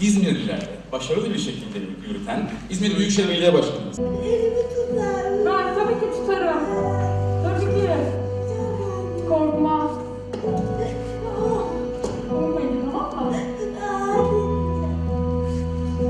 İzmirlilerle başarılı bir şekilde yürüten İzmir Büyükşehir Belediye Başkanımız. Elimi tutar? Ben tabii ki tutarım. Tabii ki. Korkma. Korkmayın tamam mı?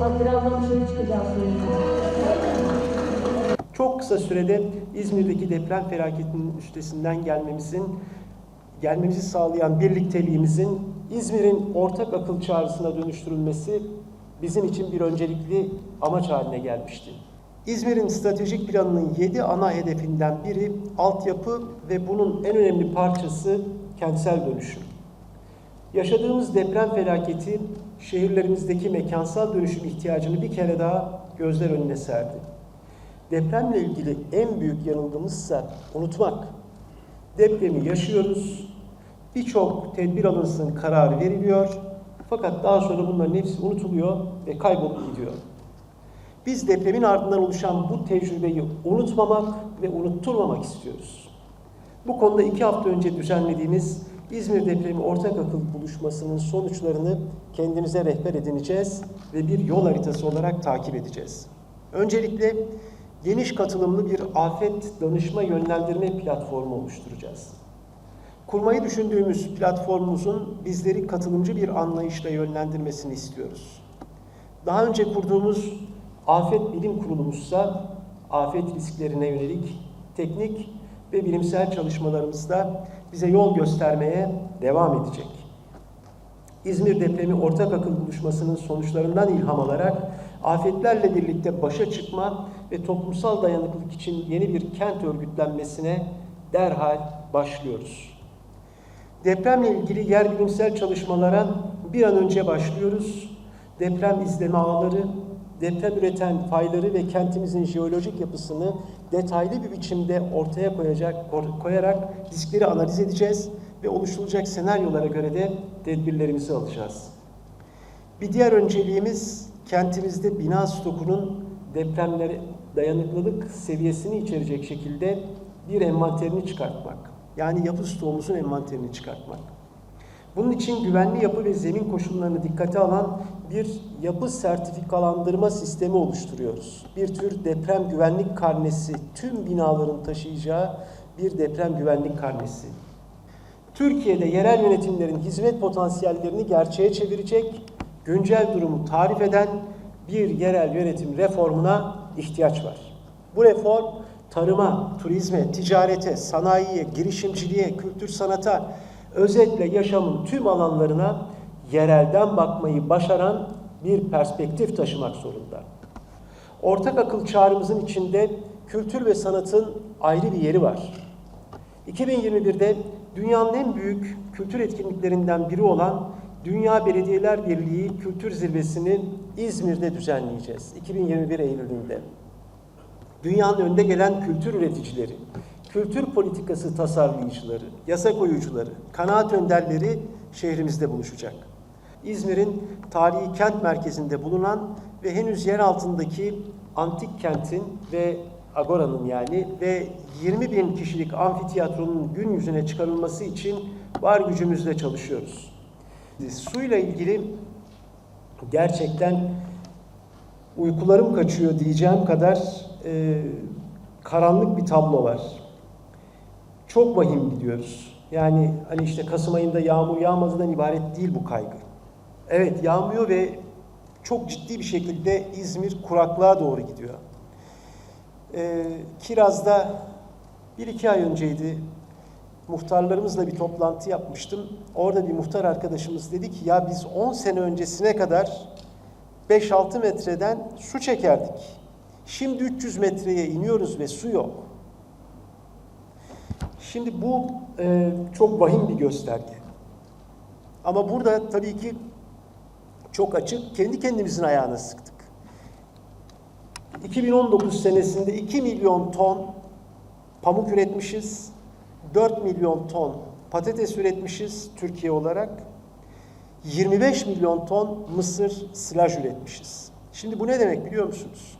Bak birazdan dışarı çıkacağız. Çok kısa sürede İzmir'deki deprem felaketinin üstesinden gelmemizin, gelmemizi sağlayan birlikteliğimizin İzmir'in ortak akıl çağrısına dönüştürülmesi bizim için bir öncelikli amaç haline gelmişti. İzmir'in stratejik planının 7 ana hedefinden biri altyapı ve bunun en önemli parçası kentsel dönüşüm. Yaşadığımız deprem felaketi şehirlerimizdeki mekansal dönüşüm ihtiyacını bir kere daha gözler önüne serdi. Depremle ilgili en büyük yanılgımızsa unutmak. Depremi yaşıyoruz, birçok tedbir alınsın kararı veriliyor fakat daha sonra bunların hepsi unutuluyor ve kaybolup gidiyor. Biz depremin ardından oluşan bu tecrübeyi unutmamak ve unutturmamak istiyoruz. Bu konuda iki hafta önce düzenlediğimiz İzmir Depremi Ortak Akıl Buluşması'nın sonuçlarını kendimize rehber edineceğiz ve bir yol haritası olarak takip edeceğiz. Öncelikle geniş katılımlı bir afet danışma yönlendirme platformu oluşturacağız. Kurmayı düşündüğümüz platformumuzun bizleri katılımcı bir anlayışla yönlendirmesini istiyoruz. Daha önce kurduğumuz afet bilim kurulumuzsa afet risklerine yönelik teknik ve bilimsel çalışmalarımızda bize yol göstermeye devam edecek. İzmir depremi ortak akıl buluşmasının sonuçlarından ilham alarak afetlerle birlikte başa çıkma ve toplumsal dayanıklılık için yeni bir kent örgütlenmesine derhal başlıyoruz. Depremle ilgili yer bilimsel çalışmalara bir an önce başlıyoruz. Deprem izleme ağları, deprem üreten fayları ve kentimizin jeolojik yapısını detaylı bir biçimde ortaya koyacak koyarak riskleri analiz edeceğiz ve oluşturulacak senaryolara göre de tedbirlerimizi alacağız. Bir diğer önceliğimiz kentimizde bina stokunun depremlere dayanıklılık seviyesini içerecek şekilde bir envanterini çıkartmak. Yani yapı stoğumuzun envanterini çıkartmak. Bunun için güvenli yapı ve zemin koşullarını dikkate alan bir yapı sertifikalandırma sistemi oluşturuyoruz. Bir tür deprem güvenlik karnesi, tüm binaların taşıyacağı bir deprem güvenlik karnesi. Türkiye'de yerel yönetimlerin hizmet potansiyellerini gerçeğe çevirecek, güncel durumu tarif eden bir yerel yönetim reformuna ihtiyaç var. Bu reform tarıma, turizme, ticarete, sanayiye, girişimciliğe, kültür sanata, özetle yaşamın tüm alanlarına yerelden bakmayı başaran bir perspektif taşımak zorunda. Ortak akıl çağrımızın içinde kültür ve sanatın ayrı bir yeri var. 2021'de dünyanın en büyük kültür etkinliklerinden biri olan Dünya Belediyeler Birliği Kültür Zirvesi'ni İzmir'de düzenleyeceğiz. 2021 Eylül'ünde. Dünyanın önde gelen kültür üreticileri, kültür politikası tasarlayıcıları, yasa koyucuları, kanaat önderleri şehrimizde buluşacak. İzmir'in tarihi kent merkezinde bulunan ve henüz yer altındaki antik kentin ve Agora'nın yani ve 20 bin kişilik amfiteyatronun gün yüzüne çıkarılması için var gücümüzle çalışıyoruz. Suyla ilgili gerçekten uykularım kaçıyor diyeceğim kadar e, karanlık bir tablo var. Çok vahim gidiyoruz. Yani hani işte Kasım ayında yağmur yağmadığından ibaret değil bu kaygı. Evet yağmıyor ve çok ciddi bir şekilde İzmir kuraklığa doğru gidiyor. Ee, Kiraz'da bir iki ay önceydi muhtarlarımızla bir toplantı yapmıştım. Orada bir muhtar arkadaşımız dedi ki ya biz 10 sene öncesine kadar 5-6 metreden su çekerdik. Şimdi 300 metreye iniyoruz ve su yok. Şimdi bu e, çok vahim bir gösterge. Ama burada tabii ki çok açık kendi kendimizin ayağına sıktık. 2019 senesinde 2 milyon ton pamuk üretmişiz. 4 milyon ton patates üretmişiz Türkiye olarak. 25 milyon ton mısır silaj üretmişiz. Şimdi bu ne demek biliyor musunuz?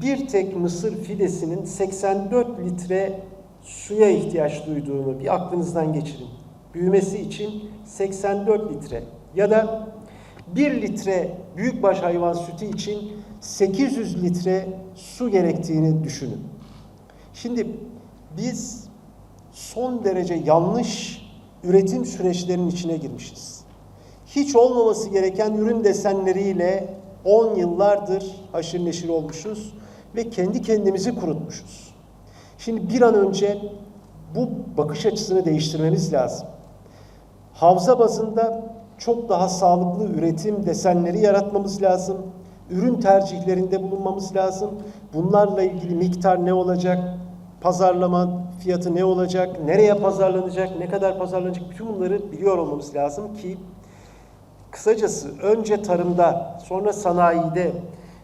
Bir tek mısır fidesinin 84 litre suya ihtiyaç duyduğunu bir aklınızdan geçirin. Büyümesi için 84 litre ya da 1 litre büyükbaş hayvan sütü için 800 litre su gerektiğini düşünün. Şimdi biz son derece yanlış üretim süreçlerinin içine girmişiz. Hiç olmaması gereken ürün desenleriyle 10 yıllardır haşır neşir olmuşuz ve kendi kendimizi kurutmuşuz. Şimdi bir an önce bu bakış açısını değiştirmemiz lazım. Havza bazında çok daha sağlıklı üretim desenleri yaratmamız lazım. Ürün tercihlerinde bulunmamız lazım. Bunlarla ilgili miktar ne olacak? Pazarlama fiyatı ne olacak? Nereye pazarlanacak? Ne kadar pazarlanacak? Bütün bunları biliyor olmamız lazım ki Kısacası önce tarımda, sonra sanayide,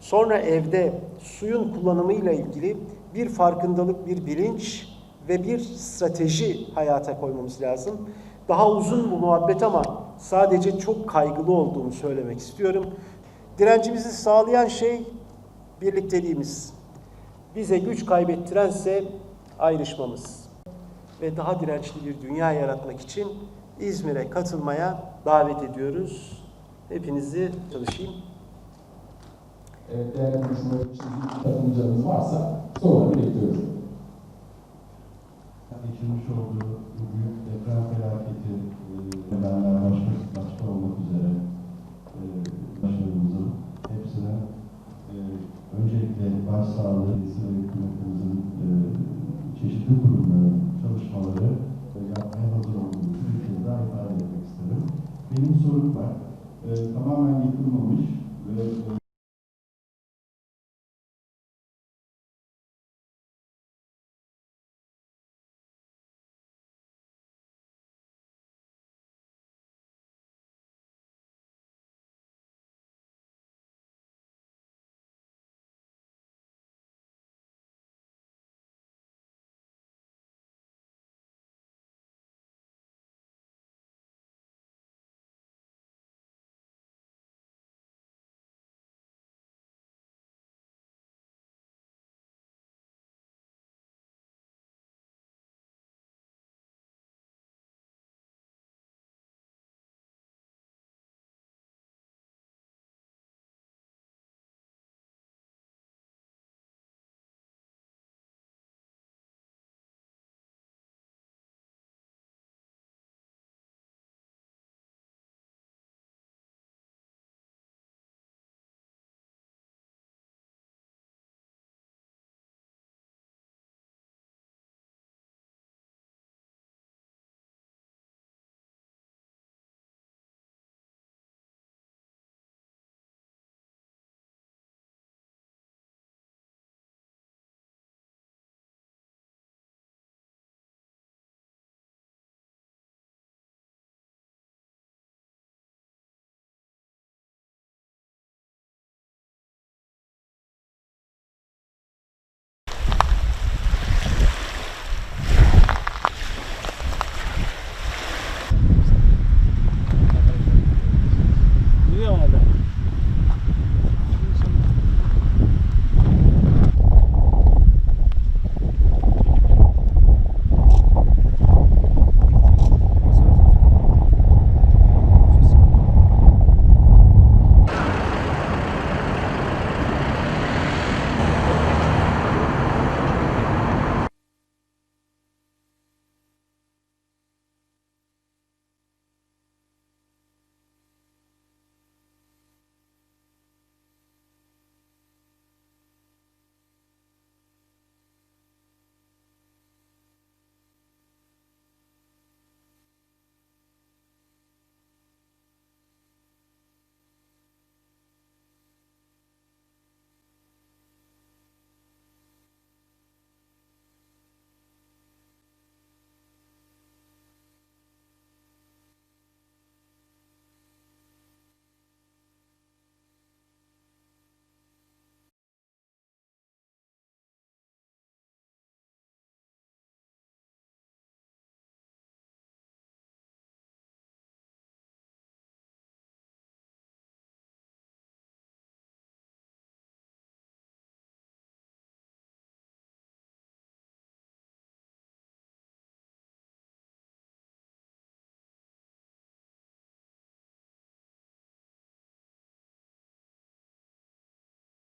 sonra evde suyun kullanımıyla ilgili bir farkındalık, bir bilinç ve bir strateji hayata koymamız lazım. Daha uzun bu muhabbet ama sadece çok kaygılı olduğumu söylemek istiyorum. Direncimizi sağlayan şey birlikteliğimiz. Bize güç kaybettirense ayrışmamız ve daha dirençli bir dünya yaratmak için İzmir'e katılmaya davet ediyoruz. Hepinizi çalışayım. Evet, değerli konuşmalar için katılımcılarımız varsa soruları bekliyorum. geçirmiş olduğu bu büyük deprem felaketi nedenler başta, başta olmak üzere e, başarımızın hepsine e, öncelikle başsağlığı ve hükümetimizin e, çeşitli kurumların unsur tak, to mamy